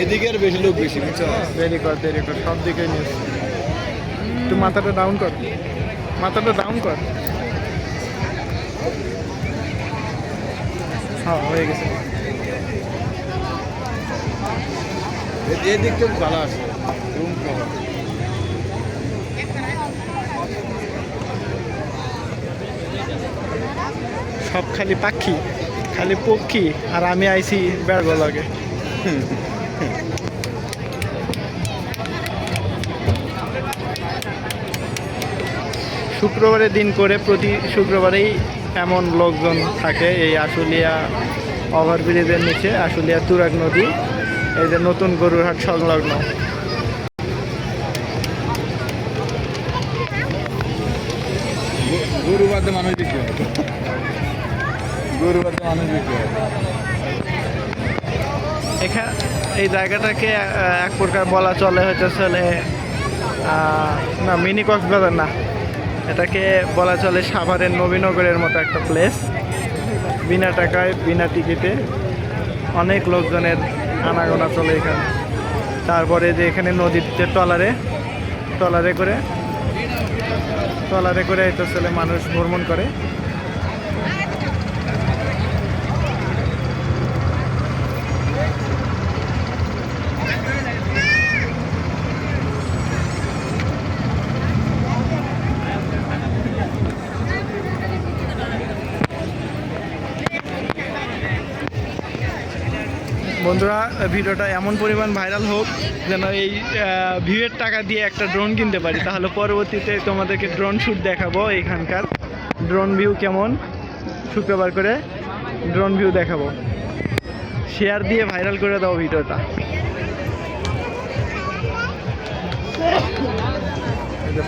এদিকে আর বেশি লোক বেশি বুঝছ? দেরি কর দেরি কর সব দিকে নিউজ তুই মাথাটা ডাউন কর। মাথাটা ডাউন কর। হ্যাঁ হয়ে গেছে। এদিক থেকে ভালো আছে রুম সব খালি পাখি খালি পক্ষী আর আমি আইছি বেড়গো লাগে শুক্রবারের দিন করে প্রতি শুক্রবারেই এমন লোকজন থাকে এই আশুলিয়া ওভারব্রিজের নিচে আশুলিয়া তুরাগ নদী এই যে নতুন গরুরহাট সংলগ্ন। গো- গরু বাদে মানুষ বিক্রি হয়। গরু বাদে মানুষ বিক্রি হয়। এখানে এই জায়গাটাকে এক প্রকার বলা চলে হচ্ছে চলে না মিনি কক্সবাজার না। এটাকে বলা চলে সাভারের নবীনগরের মতো একটা প্লেস বিনা টাকায়, বিনা টিকিটে অনেক লোকজনের আনাগোনা চলে এখানে। তারপরে যে এখানে নদীতে ট্রলারে ট্রলারে করে ট্রলারে করে এটা ছেলে মানুষ ভ্রমণ করে। বন্ধুরা ভিডিওটা এমন পরিমাণ ভাইরাল হোক যেন এই ভিউয়ের টাকা দিয়ে একটা ড্রোন কিনতে পারি। তাহলে পরবর্তীতে তোমাদেরকে ড্রোন শ্যুট দেখাবো এখানকার। ড্রোন ভিউ কেমন? শুক্রবার করে ড্রোন ভিউ দেখাবো। শেয়ার দিয়ে ভাইরাল করে দাও ভিডিওটা।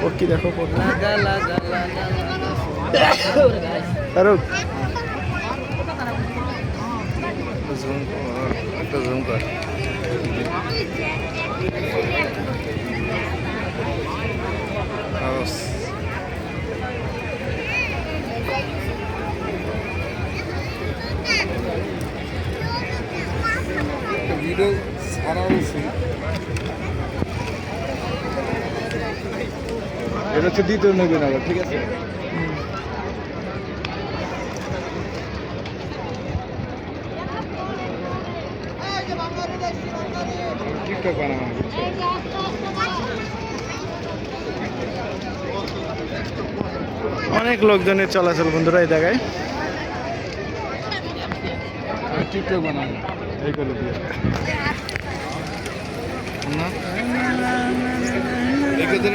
পক্ষী দেখো ফারুক জুম কর একটা জুম কর। ভিডিও ছাড়া উচিত এটা হচ্ছে দ্বিতীয় নবীনগর ঠিক আছে? বানানো অনেক লোকজনের চলাচল বন্ধুরা এই জায়গায়। টিকটক বানাবো এই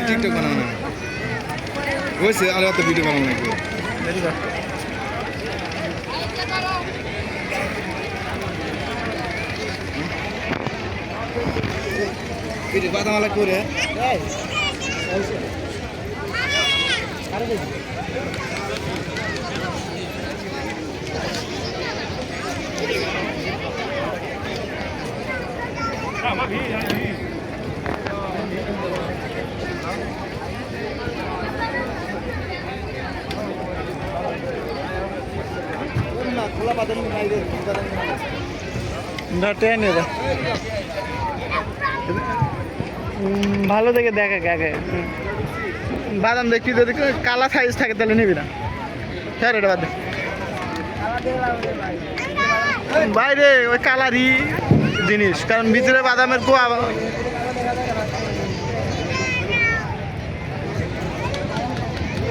টিকটক বানাবো না। হয়েছে আর এত ভিডিও বানাবো নাকি এই যে বাদামালা করে না টেনে দা উম, ভালো দেখে দেখে আগে বাদাম দেখি যদি কালা সাইজ থাকে তাহলে নিবি না। হ্যাঁ এটা বাদ বাইরে ওই কালারই জিনিস, কারণ ভিতরে বাদামের কুয়া